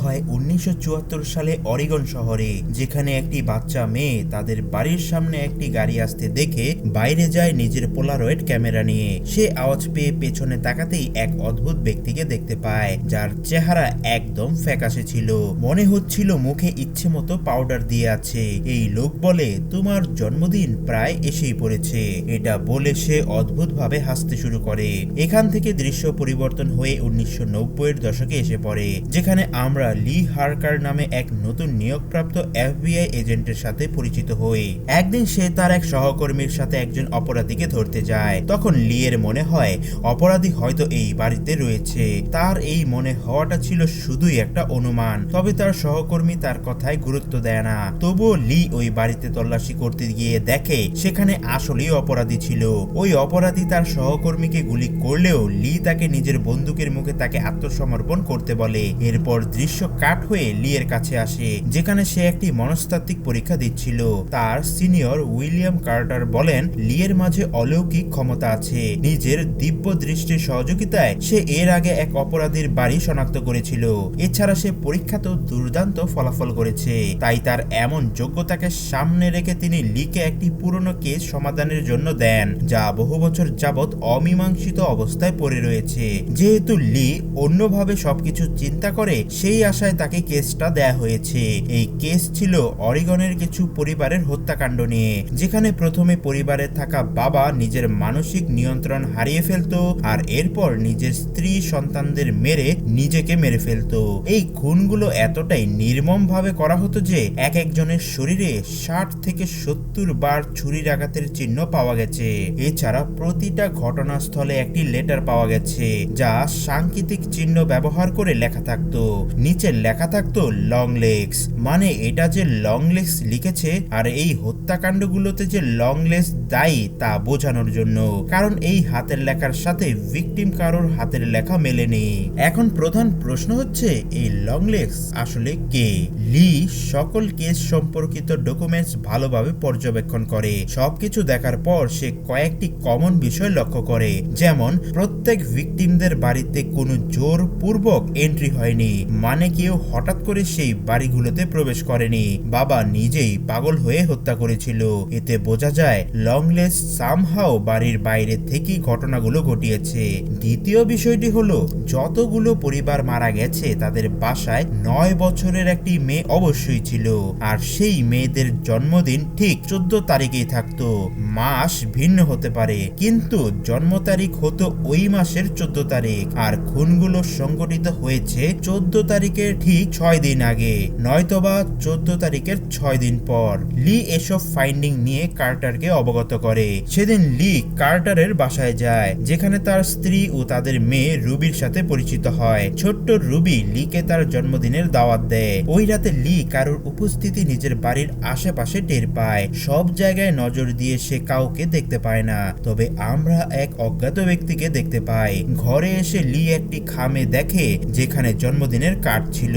হয় উনিশশো সালে অরিগন শহরে, যেখানে একটি বাচ্চা মেয়ে তাদের বাড়ির সামনে একটি গাড়ি আসতে দেখে বাইরে যায় নিজের পোলারয়েড ক্যামেরা নিয়ে। সে আওয়াজ পেয়ে পেছনে তাকাতেই এক অদ্ভুত ব্যক্তিকে দেখতে পায়, যার চেহারা একদম ফ্যাকাশে ছিল। মনে হচ্ছিল মুখে ইচ্ছে মতো পাউডার দিয়ে আছে। এই লোক বলে, তোমার জন্মদিন প্রায় এসেই পড়েছে। এটা বলে সে অদ্ভুতভাবে হাসতে শুরু করে। এখান থেকে দৃশ্য পরিবর্তন হয়ে উনিশশো এর দশকে এসে পড়ে, যেখানে আমরা লি হার্কার নামে এক নতুন নিয়োগপ্রাপ্ত এফবিআই এজেন্টের সাথে পরিচিত হই একদিন সে তার এক সহকর্মীর সাথে একজন অপরাধীকে ধরতে যায়। তখন লি এর মনে হয়, অপরাধী হয়তো এই বাড়িতে রয়েছে। তার এই মনে হওয়াটা ছিল শুধুই একটা অনুমান। তবে তার সহকর্মী তার কথায় গুরুত্ব দেয় না। তবুও লি ওই বাড়িতে তল্লাশি করতে গিয়ে দেখে, সেখানে আসলেই অপরাধী ছিল। ওই অপরাধী তার সহকর্মীকে গুলি করলেও লি তাকে নিজের বন্দুকের মুখে তাকে আত্মসমর্পণ করতে বলে। এরপর দৃশ্য কাট হয়ে লি এর কাছে আসে, যেখানে সে একটি মনস্তাত্ত্বিক পরীক্ষা দিচ্ছিল। তার সিনিয়র উইলিয়াম কার্টার বলেন লি এর মাঝে অলৌকিক ক্ষমতা আছে। নিজের দিব্য দৃষ্টির সহযোগিতায় সে এর আগে এক অপরাধীর বাড়ি শনাক্ত করেছিল। এছাড়া সে পরীক্ষাতেও দুর্দান্ত ফলাফল করেছে। তাই তার এমন যোগ্যতাকে সামনে রেখে তিনি লিকে একটি পুরনো কেস সমাধানের জন্য দেন, যা বহু বছর যাবৎ অমীমাংসিত অবস্থায় পড়ে রয়েছে। যেহেতু লি অন্যভাবে সবকিছু চিন্তা করে, সেই আশায় তাকে কেসটা দেয়া হয়েছে। এই কেস ছিল অরিগনের কিছু পরিবারের হত্যাকাণ্ড নিয়ে। যেখানে প্রথমে পরিবারে থাকা বাবা নিজের মানসিক নিয়ন্ত্রণ হারিয়ে ফেলতো আর এরপর নিজের স্ত্রী সন্তানদের মেরে নিজেকে মেরে ফেলতো। এই খুনগুলো এতটাই নির্মম ভাবে করা হতো যে এক একজনের শরীরে ষাট থেকে সত্তর বার ছুরির আঘাতের চিহ্ন পাওয়া গেছে। এছাড়া প্রতিটা ঘটনাস্থলে একটি লেটার পাওয়া গেছে, যা সাংকেতিক চিহ্ন ব্যবহার করে লেখা থাকতো। নিচে লেখা থাকতো লং লেগস মানে এটা যে লং লেগস লিখেছে আর এই হত্যাকাণ্ডগুলোতে যে লং লেগস দায়ী, তা বোঝানোর জন্য। কারণ এই হাতের লেখার সাথে ভিকটিম কারোর হাতের লেখা মেলেনি এখন প্রধান প্রশ্ন হচ্ছে, এই লং লেগস আসলে কে? লি সকল কেস সম্পর্কিত ডকুমেন্টস ভালোভাবে পর্যবেক্ষণ করে। সবকিছু দেখার পর সে কয়েকটি কমন বিষয় লক্ষ্য করে। যেমন, প্রত্যেক ভিকটিমদের বাড়িতে কোনো জোর পূর্বক এন্ট্রি হয়নি। মানে কেউ হঠাৎ করে সেই বাড়িগুলোতে প্রবেশ করেনি। বাবা নিজেই পাগল হয়ে হত্যা করেছিল এতে বোঝা যায় লংলেস সামহাও বাড়ির বাইরে থেকেই ঘটনাগুলো ঘটিয়েছে। দ্বিতীয় বিষয়টি হলো, যতগুলো পরিবার মারা গেছে, তাদের বাসায় নয় বছরের একটি মেয়ে অবশ্যই ছিল। আর সেই মেয়েদের জন্মদিন ঠিক চোদ্দ তারিখেই থাকতো। মাস ভিন্ন হতে পারে, কিন্তু জন্ম তারিখ হতো ওই মাসের চোদ্দ তারিখ। আর খুনগুলো সংগঠিত হয়েছে চোদ্দ তারিখের ঠিক ছয় দিন আগে, নয়তোবা চোদ্দ তারিখের ছয় দিন পর। লি এসব ফাইন্ডিং নিয়ে কার্টারকে অবগত করে। সেদিন লি কার্টারের বাসায় যায়, যেখানে তার স্ত্রী ও তাদের মেয়ে রুবির সাথে পরিচিত হয়। ছোট্ট রুবি লিকে তার জন্মদিনের দাওয়াত দেয়। ওই রাতে লি কারোর উপস্থিতি নিজের বাড়ির আশেপাশে টের পায়। সব জায়গায় নজর দিয়ে সে কাউকে দেখতে পায় না। তবে আমরা এক অজ্ঞাত ব্যক্তিকে দেখতে পাই। ঘরে এসে লি একটি খামে দেখে, যেখানে জন্মদিনের কার্ড ছিল।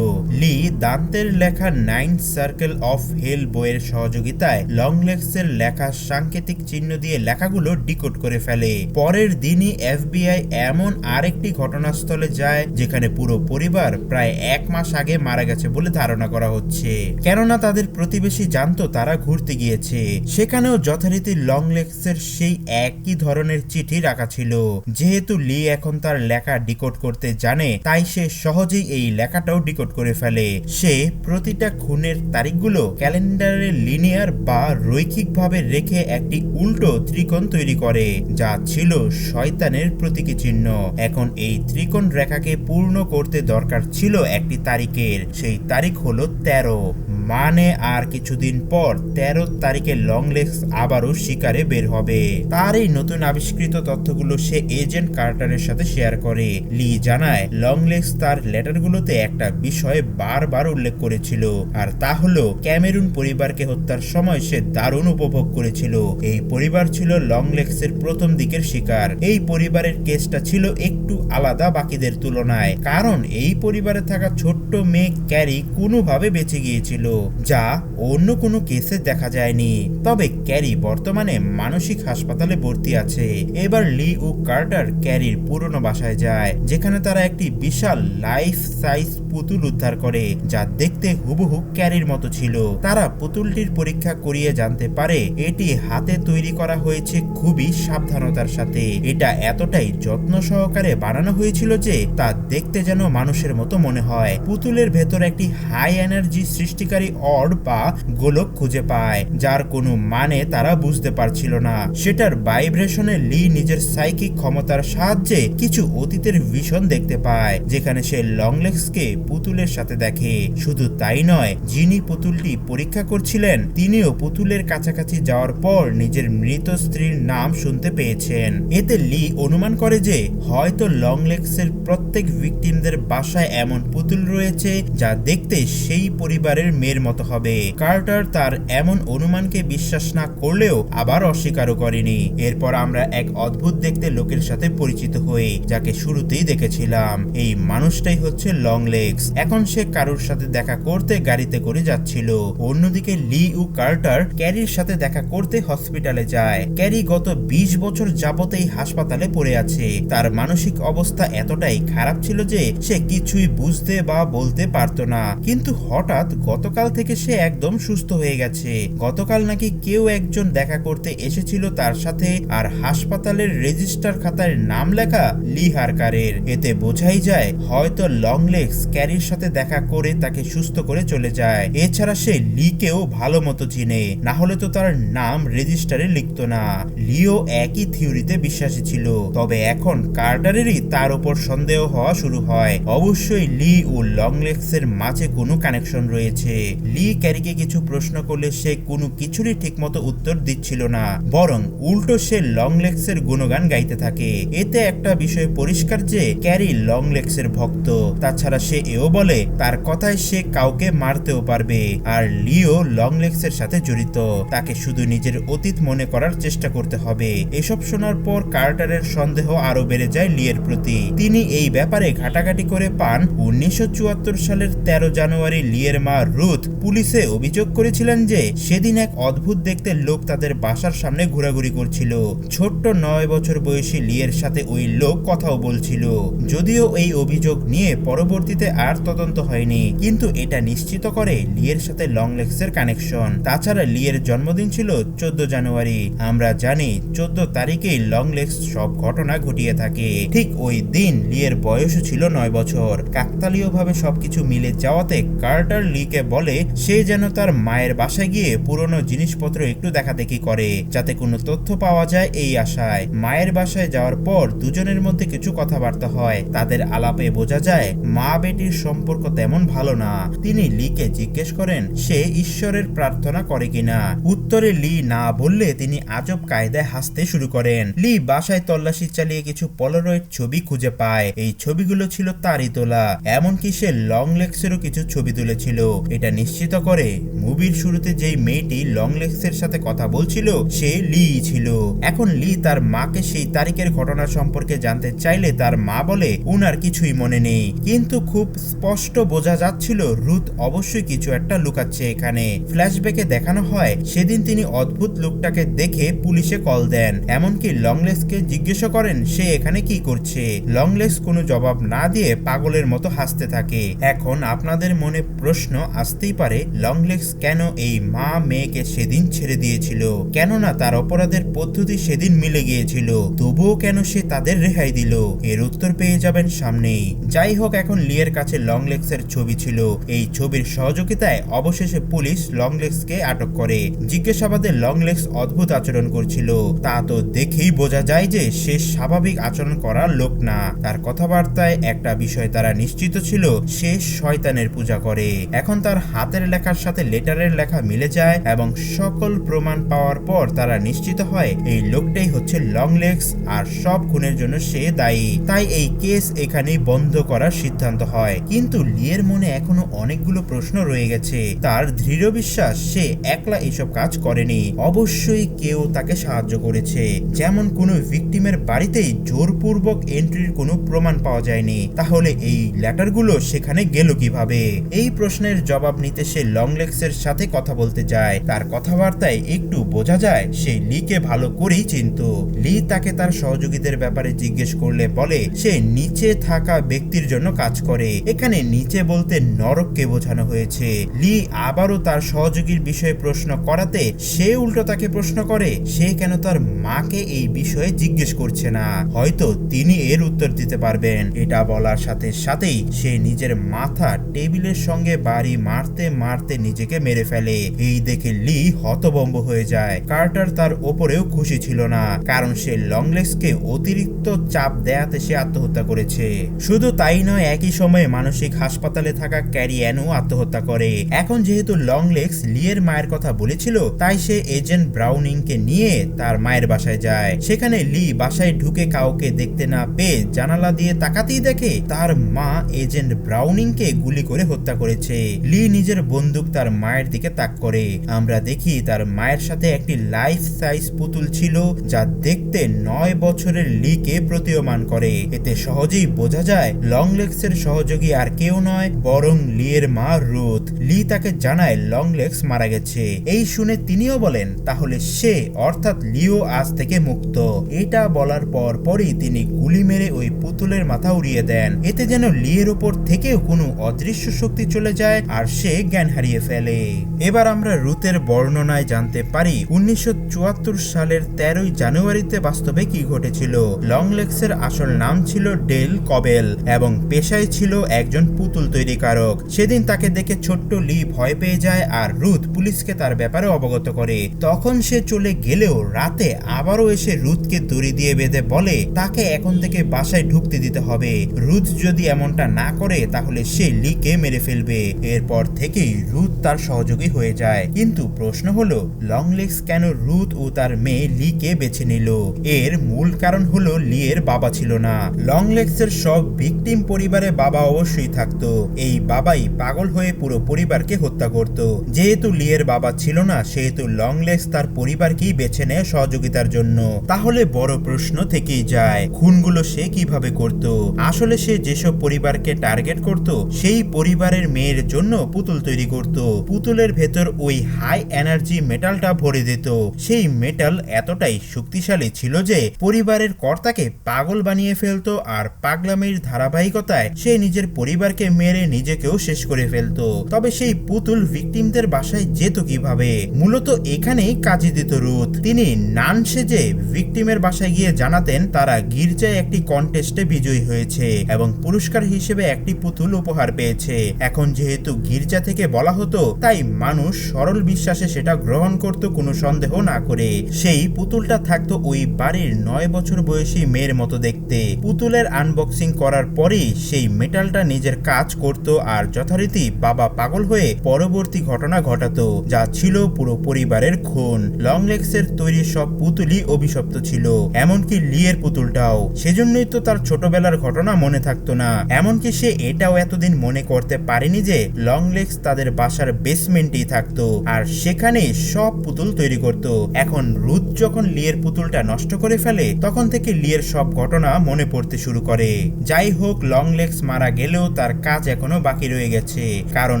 লি দান্তের লেখা নাইন সার্কেল অফ হেল বইয়ের সহযোগিতায় লংলেক্সের লেখা সাংকেতিক চিহ্ন দিয়ে লেখাগুলো ডিকোড করে ফেলে। পরের দিনই এফবিআই এমন আরেকটি ঘটনাস্থলে যায়, যেখানে পুরো পরিবার প্রায় এক মাস আগে মারা গেছে বলে ধারণা করা হচ্ছে। কেননা তাদের প্রতিবেশী জানতো তারা ঘুরতে গিয়েছে। সেখানেও যথারীতি লংলেক্সের সেই একই ধরনের চিঠি রাখা ছিল। যেহেতু লি এখন তার লেখা ডিকোড করতে জানে, তাই সে সহজেই এই লেখাটাও ডিকোড করে ফেলে। সে প্রতিটা খুনের তারিখগুলো ক্যালেন্ডারে লিনিয়ার বা রৈখিকভাবে রেখে একটি উল্টো ত্রিকোণ তৈরি করে, যা ছিল শয়তানের প্রতীকী চিহ্ন। এখন এই ত্রিকোণ রেখাকে পূর্ণ করতে দরকার ছিল একটি তারিখের। সেই তারিখ হলো তেরো। মানে আর কিছুদিন পর তেরো তারিখে লংলেক্স আবারও শিকারে বের হবে। তার এই নতুন আবিষ্কৃত তথ্যগুলো সে এজেন্ট কার্টারের সাথে শেয়ার করে। লি জানায় লংলেক্স তার লেটারগুলোতে একটা বিষয়ে বারবার উল্লেখ করেছিল, আর তা হলো ক্যামেরুন পরিবারকে হত্যার সময় সে দারুণ উপভোগ করেছিল। এই পরিবার ছিল লংলেক্সের প্রথম দিকের শিকার। এই পরিবারের কেসটা ছিল একটু আলাদা বাকিদের তুলনায়, কারণ এই পরিবারে থাকা ছোট্ট মেয়ে ক্যারি কোনোভাবে বেঁচে গিয়েছিল। যা অন্য কোনো কেসে দেখা যায়নি। তবে ক্যারি বর্তমানে মানসিক হাসপাতালে ভর্তি আছে। এবার লি ও কার্টার ক্যারির পুরনো বাসায় যায়, যেখানে তারা একটি বিশাল লাইফ সাইজ পুতুল উদ্ধার করে, যা দেখতে হুবহু ক্যারির মতো ছিল। তারা পুতুলটির পরীক্ষা করিয়ে জানতে পারে, এটি হাতে তৈরি করা হয়েছে খুবই সাবধানতার সাথে। এটা এতটাই যত্ন সহকারে বানানো হয়েছিল যে, তা দেখতে যেন মানুষের মতো মনে হয়। পুতুলের ভেতর একটি হাই এনার্জি সৃষ্টিকারী অর্ড বা গোলক খুঁজে পায়, যার কোনো মানে তারা বুঝতে পারছিল না। সেটার ভাইব্রেশনে লি নিজের সাইকিক ক্ষমতার সাহায্যে কিছু অতীতের ভিশন দেখতে পায়, যেখানে সে লংলেক্সকে পুতুলের সাথে দেখে। শুধু তাই নয়, যিনি পুতুলটি পরীক্ষা করছিলেন, তিনিও পুতুলের কাছাকাছি যাওয়ার পর নিজের মৃত স্ত্রীর নাম শুনতে পেয়েছেন। এতে লি অনুমান করে যে, হয়তো লংলেক্সের প্রত্যেক ভিকটিমদের বাসায় এমন পুতুল রয়েছে, যা দেখতে সেই পরিবারের মেয়ের মতো হবে। কার্টার তার এমন অনুমানকে বিশ্বাস না করলেও আবার অস্বীকারও করেনি। এরপর আমরা এক অদ্ভুত দেখতে লোকের সাথে পরিচিত হই, যাকে শুরুতেই দেখেছিলাম। এই মানুষটাই হচ্ছে লং লেগস এখন সে কারোর সাথে দেখা করতে গাড়িতে করে যাচ্ছিল। অন্যদিকে লি ও কার্টার ক্যারির সাথে দেখা করতে হসপিটালে যায়। ক্যারি গত ২০ বছর যাবতেই হাসপাতালে পড়ে আছে। তার মানসিক অবস্থা এতটাই খারাপ ছিল যে সে কিছুই বুঝতে বা বলতে পারতো না। কিন্তু হঠাৎ গতকাল থেকে সে একদম সুস্থ হয়ে গেছে। গতকাল নাকি কেউ একজন দেখা করতে এসেছিল তার সাথে আর হাসপাতালের রেজিস্টার খাতায় নাম লেখা লি হারকারের। এতে বোঝাই যায়, হয়তো লং লেগস ক্যারির সাথে দেখা করে তাকে সুস্থ করে চলে যায়। এছাড়া সে লিকেও ভালো মতো চিনে। না হলে তো তার নাম রেজিস্টারে লিখতো না। লিও একই থিওরিতে বিশ্বাসী ছিল। তবে এখন কার্টারেরই তার উপর সন্দেহ হওয়া শুরু হয়। অবশ্যই লি ও লংলেক্সের মাঝে কোনো কানেকশন রয়েছে। লি ক্যারিকে কিছু প্রশ্ন করলে সে কোনো কিছুরই ঠিকমতো উত্তর দিচ্ছিল না। বরং উল্টো সে লংলেক্সের গুণগান গাইতে থাকে। এতে একটা বিষয় পরিষ্কার যে, ক্যারি লংলেক্সের ভক্ত। তাছাড়া সে এও বলে, তার কথায় সে কাউকে মারতেও পারবে। আর লিও লং লংলেক্সের সাথে জড়িত। তাকে শুধু নিজের অতীত মনে করার চেষ্টা করতে হবে। এসব শোনার পর কার্টারের সন্দেহ আরও বেড়ে যায় লিয়ের প্রতি। তিনি এই ব্যাপারে ঘাটাঘাটি করে পান। উনিশশো চুয়াত্তর সালের তেরো জানুয়ারি লিয়ের মা রুথ পুলিশে অভিযোগ করেছিলেন যে, সেদিন এক অদ্ভুত দেখতে লোক তাদের বাসার সামনে ঘোরাঘুরি করছিল। ছোট্ট নয় বছর বয়সী লিয়ের সাথে ওই লোক কথাও বলছিল। যদিও এই অভিযোগ নিয়ে পরবর্তীতে আর তদন্ত হয়নি। কিন্তু এটা নিশ্চিত করে লিয়ের সাথে লং লংলেক্সের কানেকশন। তাছাড়া লিয়ের জন্মদিন ছিল চোদ্দ জানুয়ারি। আমরা জানি, চোদ্দ তারিখেই লংলেক্স সব ঘটনা ঘটিয়ে থাকে। ঠিক ওই দিন লিয়ের বয়সও ছিল নয় বছর। কাকতালীয়ভাবে সবকিছু মিলে যাওয়াতে কার্টার লিকে বলে, সে যেন তার মায়ের বাসায় গিয়ে পুরনো জিনিসপত্র একটু দেখাদেখি করে, যাতে কোনো তথ্য পাওয়া যায় এই আশায়। মায়ের বাসায় যাওয়ার পর দুজনের মধ্যে কিছু কথাবার্তা হয়। তাদের আলাপে বোঝা যায় মা বেটির সম্পর্ক তেমন ভালো না। তিনি লিকে জিজ্ঞেস করেন, সে ঈশ্বরের প্রার্থনা করে কিনা? উত্তরে লি না বললে তিনি আজব কায়দায় হাসতে শুরু করেন। লি বাসায় তল্লাশি চালিয়ে কিছু পলারয়েড ছবি খুঁজে পায়। এই ছবিগুলো ছিল তারই তোলা। এমনকি সে লং লেক্সেরও কিছু ছবি তুলেছিল। এটা নিশ্চিত করে, মুভির শুরুতে যেই মেয়েটি লং লেক্সের সাথে কথা বলছিল, সে লি ছিল। এখন লি তার মাকে সেই তারিখের ঘটনা সম্পর্কে জানতে চাইলে তার মা বলে, উনার কিছুই মনে নেই। কিন্তু খুব স্পষ্ট বোঝা যাচ্ছিল রুথ অবশ্যই কিছু একটা লুকাচ্ছে এখানে। ফ্ল্যাশব্যাকে দেখানো হয়, সেদিন তিনি অদ্ভুত লোকটাকে দেখে পুলিশে কল দেন। এমনকি লংলেসকে জিজ্ঞাসা করেন, সে এখানে কি করছে? লংলেস কোনো জবাব না দিয়ে পাগলের মতো হাসতে থাকে। এখন আপনাদের মনে প্রশ্ন আসতেই পারে লংলেক্স কেন এই মা মেয়েকে সেদিন ছেড়ে দিয়েছিল? কেননা তার অপরাধের পদ্ধতি সেদিন মিলে গিয়েছিল। তবুও কেন সে তাদের রেহাই দিল? এর উত্তর পেয়ে যাবেন সামনেই। যাই হোক, এখন লিয়ের কাছে লংলেক্সের ছবি ছিল। এই ছবির সহযোগিতায় অবশেষে পুলিশ লংলেক্সকে আটক করে। জিজ্ঞাসাবাদে লংলেক্স অদ্ভুত আচরণ করছিল। তা তো দেখেই বোঝা যায় যে সে স্বাভাবিক আচরণ করার লোক না। তার কথাবার্তায় একটা বিষয় তারা নিশ্চিত ছিল, সে শয়তানের পূজা করে। এখন তার হাতের লেখার সাথে লেটারের লেখা মিলে যায় এবং সকল প্রমাণ পাওয়ার পর তারা নিশ্চিত হয়, এই লোকটাই হচ্ছে লং লেগস আর সব খুনের জন্য সে দায়ী। তাই এই কেস এখানেই বন্ধ করার সিদ্ধান্ত হয়। কিন্তু লিয়ের মনে এখনও অনেকগুলো প্রশ্ন রয়ে গেছে। তার দৃঢ় বিশ্বাস, সে একলা এসব কাজ করেনি। অবশ্যই কেউ তাকে সাহায্য করেছে। যেমন কোনো ভিকটিমের বাড়িতেই জোরপূর্বক এন্ট্রির কোনো প্রমাণ পাওয়া যায়নি। তাহলে এই লেটারগুলো সেখানে গেল কীভাবে? এই প্রশ্নের জবাব নিতে সে লংলেক্সের সাথে কথা বলতে যায়। তার কথাবার্তায় একটু বোঝা যায়, সে লিকে ভালো করেই চিনত। লি তাকে তার সহযোগীদের ব্যাপারে জিজ্ঞেস করলে বলে, সে নিচে থাকা ব্যক্তির জন্য কাজ করে। এখানে নিচে বলতে নরককে বোঝানো হয়েছে। লি আবারও তার সহযোগীর বিষয়ে প্রশ্ন করাতে সে উল্টো তাকে প্রশ্ন করে, সে কেন তার মাকে এই বিষয়ে জিজ্ঞেস করছে না? হয়তো তিনি এর উত্তর দিতে পারবেন। এটা বলার সাথে সাথেই সে নিজের মাথা টেবিলের সঙ্গে বাড়ি মারতে মারতে নিজেকে মেরে ফেলে। এই দেখে লি হতবম্ব হয়ে যায়। কার্টার তার ওপরেও খুশি ছিল না, কারণ সে লংলেক্সকে অতিরিক্ত চাপ দেয়াতে সে আত্মহত্যা করেছে। শুধু তাই নয়, একই সময়ে মানসিক হাসপাতালে থাকা ক্যারিয়ানও আত্মহত্যা করে। এখন যেহেতু লংলেক্স লিয়ের মায়ের কথা বলেছিল, তাই সে এজেন্ট ব্রাউনিংকে নিয়ে তার মায়ের বাসায় যায়। সেখানে লি বাসায় ঢুকে কাউকে দেখতে না পেয়ে জানালা দিয়ে তাকাতেই দেখে তার মা এজেন্ট ব্রাউনিংকে গুলি করে হত্যা করেছে। লি নিজের বন্দুক তার মায়ের দিকে তাক করে। আমরা দেখি তার মায়ের সাথে একটি লাইফ সাইজ পুতুল ছিল, যা দেখতে নয় বছরের লিকে প্রতীয়মান করে। এতে সহজেই বোঝা যায়, লংলেক্সের সহযোগী আর কেউ নয়, বরং লিয়ের মা রুথ। লি তাকে জানায় লংলেক্স মারা গেছে। এই শুনে তিনিও বলেন, তাহলে সে, অর্থাৎ লিও, আজ থেকে মুক্ত। এটা বলার পর পরই তিনি গুলি মেরে ওই পুতুলের মাথা উড়িয়ে দেন। এতে যেন লিয়ের ওপর থেকেও কোনো অদৃশ্য শক্তি চলে যায় আর সে জ্ঞান হারিয়ে ফেলে। এবার আমরা রুতের বর্ণনায় জানতে পারি, উনিশশো চুয়াত্তর সালের তেরোই জানুয়ারিতে বাস্তবে কি ঘটেছিল। লংলেক্সের আসল নাম ছিল ডেল কবেল এবং পেশায় ছিল একজন পুতুল তৈরিকারক সেদিন তাকে দেখে ছোট্ট লি ভয় পেয়ে যায় আর রুথ পুলিশকে তার ব্যাপারে অবগত করে। তখন সে চলে গেলেও রাতে আবারও এসে রুথকে দড়ি দিয়ে বেঁধে বলে, তাকে এখন থেকে বাসায় ঢুকতে দিতে হবে। রুথ যদি এমনটা না করে, তাহলে সে লিকে মেরে ফেলবে। এরপর থেকেই রুথ তার সহযোগী হয়ে যায়। কিন্তু প্রশ্ন হলো, লংলেক্স কেন রুথ ও তার মেয়ে লিকে বেছে নিল? এর মূল কারণ হলো, লিয়ের বাবা ছিল না। লংলেক্সের সব ভিকটিম পরিবারে বাবা অবশ্যই থাকতো। এই বাবাই পাগল হয়ে পুরো পরিবারকে হত্যা করত। যেহেতু লিয়ের বাবা ছিল না, সেহেতু লংলেক্স তার পরিবারকেই বেছে নেয় সহযোগিতার জন্য। তাহলে বড় প্রশ্ন থেকেই যায়, খুনগুলো সে কীভাবে করত? আসলে সে যেসব পরিবারকে টার্গেট করত, সেই পরিবারের মেয়ের জন্য পুতুল তৈরি করত। পুতুলের ভেতর ওই হাই এনার্জি মেটালটা ভরে দিত। সেই মেটাল এতটাই শক্তিশালী ছিল যে পরিবারের কর্তাকে পাগল বানিয়ে ফেলতো আর পাগলামির ধারাবাহিকতায় সে নিজের পরিবারকে মেরে নিজেকেও শেষ করে ফেলতো। তবে সেই পুতুল ভিকটিমদের বাসায় যেত কীভাবে? মূলত এখানেই কাজে দিত রুথ তিনি নান সেজে ভিকটিমের বাসায় গিয়ে জানাতেন তারা গির্জায় একটি কন্টেস্টে বিজয়ী হয়েছে এবং পুরস্কার হিসেবে একটি পুতুল উপহার পেয়েছে। এখন যেহেতু গির্জা থেকে বলা হতো, তাই মানুষ সরল বিশ্বাসে সেটা গ্রহণ করত কোনো সন্দেহ না করে। সেই পুতুলটা থাকতো ওই বাড়ির নয় বছর বয়সী মেয়ের মতো দেখতে। পুতুলের আনবক্সিং করার পরেই সেই মেটালটা নিজের কাজ করত আর যথারীতি বাবা পাগল হয়ে পরবর্তী ঘটনা ঘটাতো, যা ছিল পুরো পরিবারের খুন। লংলেক্সের তৈরি সব পুতুলই অভিশপ্ত ছিল, এমনকি লিয়ের পুতুলটাও। সেজন্যই তো তার ছোটবেলার ঘটনা মনে থাকতো না। এমনকি সে এটাও এতদিন মনে করতে পারেনি যে লংলেক্স তাদের বাসার বেসমেন্টেই থাকতো, আর সেখানে সব পুতুল তৈরি করত। এখন রুথ যখন লিয়ের পুতুলটা নষ্ট করে ফেলে, তখন থেকে লিয়ের সব ঘটনা মনে পড়তে শুরু করে। যাই হোক লংলেক্স মারা গেলেও তার কাজ এখনও বাকি রয়ে গেছে। কারণ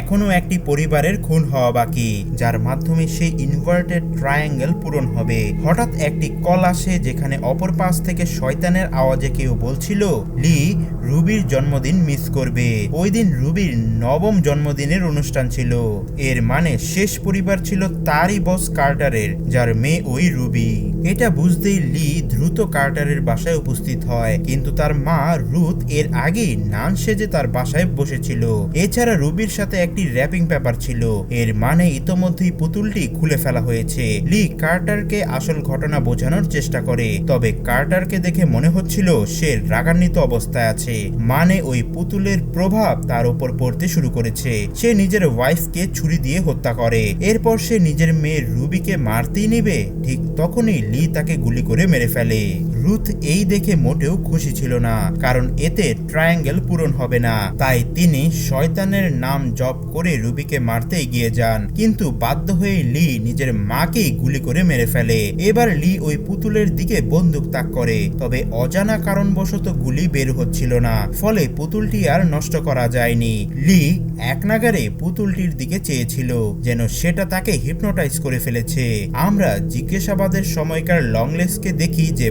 এখনও একটি পরিবারের খুন হওয়া বাকি, যার মাধ্যমে সেই ইনভার্টেড ট্রায়াঙ্গেল পূরণ হবে। হঠাৎ একটি কল আসে যেখানে অপর পাশ থেকে শয়তানের আওয়াজে কেউ বলছিল, লি, রুবির জন্মদিন মিস করবে। ওই দিন রুবির নবম জন্মদিনের অনুষ্ঠান ছিল। এর মানে শেষ পরিবার ছিল তারই বস কার্টারের, যার মেয়ে ওই রুবি। এটা বুঝতেই লি দ্রুত কার্টারের বাসায় উপস্থিত হয়, কিন্তু তার মা রুথ এর আগেই নান সেজে তার বাসায় বসেছিল। এছাড়া রুবির সাথে একটি র্যাপিং পেপার ছিল। এর মানে ইতোমধ্যেই পুতুলটি খুলে ফেলা হয়েছে। লি কার্টারকে আসল ঘটনা বোঝানোর চেষ্টা করে। তবে কার্টারকে দেখে মনে হচ্ছিল সে রাগান্বিত অবস্থায় আছে। মানে ওই পুতুলের প্রভাব তার উপর পড়তে শুরু করেছে। সে নিজের ওয়াইফকে ছুরি দিয়ে হত্যা করে। এরপর সে নিজের মেয়ে রুবিকে মারতেই নেবে। ঠিক তখনই লি তাকে গুলি করে মেরে ফেলে। রুথ এই দেখে মোটেও খুশি ছিল না, কারণ এতে ট্রায়াঙ্গেল পূরণ হবে না। তাই তিনি শয়তানের নাম জপ করে রুবিকে মারতে এগিয়ে যান, কিন্তু বাধ্য হয়ে লি নিজের মাকেই গুলি করে মেরে ফেলে। এবার লি ওই পুতুলের দিকে বন্দুক তাক করে, তবে অজানা কারণবশত গুলি বের হচ্ছিল না, ফলে পুতুলটি আর নষ্ট করা যায়নি। লি এক নাগারে পুতুলটির দিকে চেয়েছিল, যেন সেটা তাকে হিপনোটাইজ করে ফেলেছে। আমরা জিজ্ঞাসাবাদের সময়কার লংলেসকে দেখি যে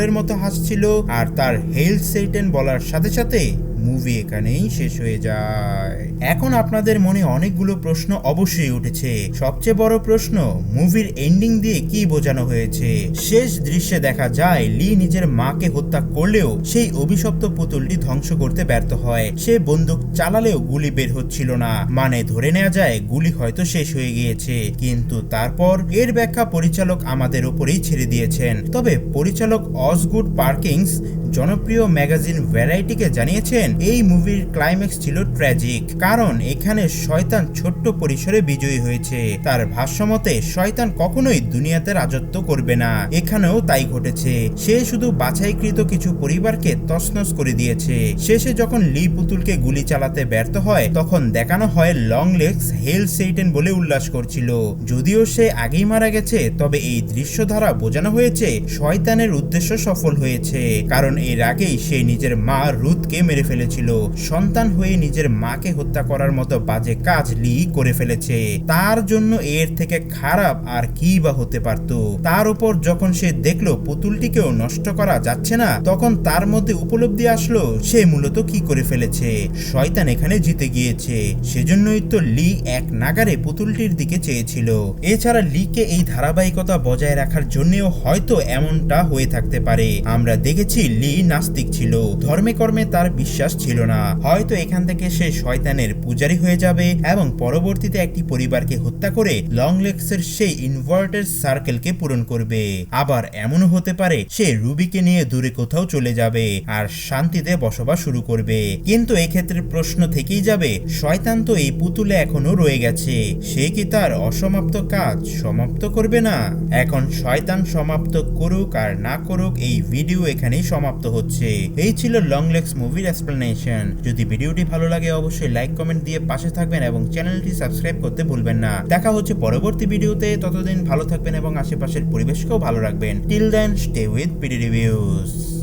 পাগলের মতো হাসছিল আর তার হেল সেইটেন বলার সাথে সাথে মুভি এখানেই শেষ হয়ে যায়। এখন আপনাদের মনে অনেকগুলো প্রশ্ন অবশ্যই উঠেছে। সবচেয়ে বড় প্রশ্ন মুভির এন্ডিং দিয়ে কি বোঝানো হয়েছে? শেষ দৃশ্যে দেখা যায় লি নিজের মাকে হত্যা করলেও সেই অভিশপ্ত পুতুলটি ধ্বংস করতে ব্যর্থ হয়। সে বন্দুক চালালেও গুলি বের হচ্ছিল না। মানে ধরে নেওয়া যায়, গুলি হয়তো শেষ হয়ে গিয়েছে। কিন্তু তারপর এর ব্যাখ্যা পরিচালক আমাদের উপরেই ছেড়ে দিয়েছেন। তবে পরিচালক অসগুড পার্কিংস জনপ্রিয় ম্যাগাজিন ভ্যারাইটিকে জানিয়েছেন, এই মুভির ক্লাইম্যাক্স ছিল ট্র্যাজিক কারণ এখানে শয়তান ছোট্ট পরিসরে বিজয়ী হয়েছে। তার ভাষ্যমতে, শয়তান কখনোই দুনিয়াতে রাজত্ব করবে না। এখানেও তাই ঘটেছে। সে শুধু বাছাইকৃত কিছু পরিবারকে তছনছ করে দিয়েছে। শেষে যখন লি পুতুলকে গুলি চালাতে ব্যর্থ হয়, তখন দেখানো হয় লং লেগস হেল সেইটেন বলে উল্লাস করছিল। যদিও সে আগেই মারা গেছে, তবে এই দৃশ্য দ্বারা বোঝানো হয়েছে, শয়তানের উদ্দেশ্য সফল হয়েছে। কারণ এর আগেই সে নিজের মা রুথকে মেরে ফেলেছিল। সন্তান হয়ে নিজের মাকে হত্যা করার মতো বাজে কাজ লি করে ফেলেছে। তার জন্য এর থেকে খারাপ আর কি বা হতে পারত? তার উপর যখন সে দেখল পুতুলটিকেও নষ্ট করা যাচ্ছে না, তখন তার মধ্যে উপলব্ধি আসলো, সে মূলত কি করে ফেলেছে? শয়তান এখানে জিতে গিয়েছে। সেজন্যই তো লি এক নাগারে পুতুলটির দিকে চেয়েছিল। এছাড়া লিকে এই ধারাবাহিকতা বজায় রাখার জন্যও হয়তো এমনটা হয়ে থাকতে পারে। আমরা দেখেছি লি নাস্তিক ছিল। ধর্মে কর্মে তার বিশ্বাস ছিল না। হয়তো এখান থেকে সে শয়তানের পূজারি হয়ে যাবে এবং পরবর্তীতে একটি পরিবারকে হত্যা করে লং লেগসের সেই ইনভার্টেড সার্কেলকে পূরণ করবে। আবার এমনও হতে পারে, সে রুবিকে নিয়ে দূরে কোথাও চলে যাবে আর শান্তিতে বসবাস শুরু করবে। কিন্তু এক্ষেত্রে প্রশ্ন থেকেই যাবে, শয়তান তো এই পুতুলে এখনও রয়ে গেছে। সে কি তার অসমাপ্ত কাজ সমাপ্ত করবে না? এখন শয়তান সমাপ্ত করুক আর না করুক এই ভিডিও এখানেই সমাপ্ত। হচ্ছে। এই ছিল লং লেগস মুভির এক্সপ্লেনেশন যদি ভিডিওটি ভালো লাগে, অবশ্যই লাইক কমেন্ট দিয়ে পাশে থাকবেন এবং চ্যানেলটি সাবস্ক্রাইব করতে ভুলবেন না। দেখা হচ্ছে পরবর্তী ভিডিওতে। ততদিন ভালো থাকবেন এবং আশেপাশের পরিবেশকেও ভালো রাখবেন। Till then stay with PD reviews